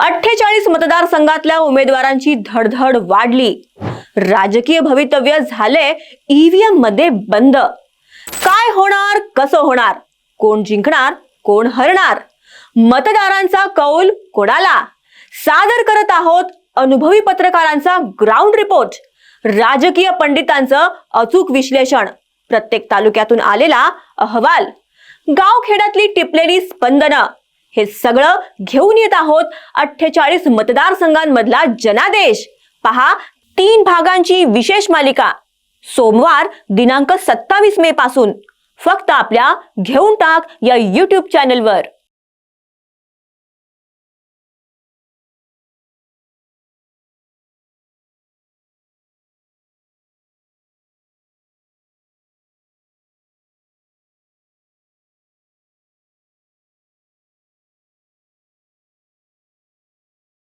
अठ्ठेचाळीस मतदारसंघातल्या उमेदवारांची धडधड वाढली. राजकीय भवितव्य झाले ईव्हीएममध्ये बंद. काय होणार कसं होणार? कोण जिंकणार कोण हरणार? मतदारांचा कौल कोणाला? सादर करत आहोत अनुभवी पत्रकारांचा ग्राउंड रिपोर्ट. राजकीय पंडितांचं अचूक विश्लेषण. प्रत्येक तालुक्यातून आलेला अहवाल. गावखेड्यातली टिपलेली स्पंदनं. हे सगळं घेऊन येत आहोत अठ्ठेचाळीस मतदारसंघांमधला जनादेश. पहा तीन भागांची विशेष मालिका. सोमवार दिनांक सत्तावीस मे पासून. फक्त आपल्या घेऊन टाक या युट्यूब चॅनलवर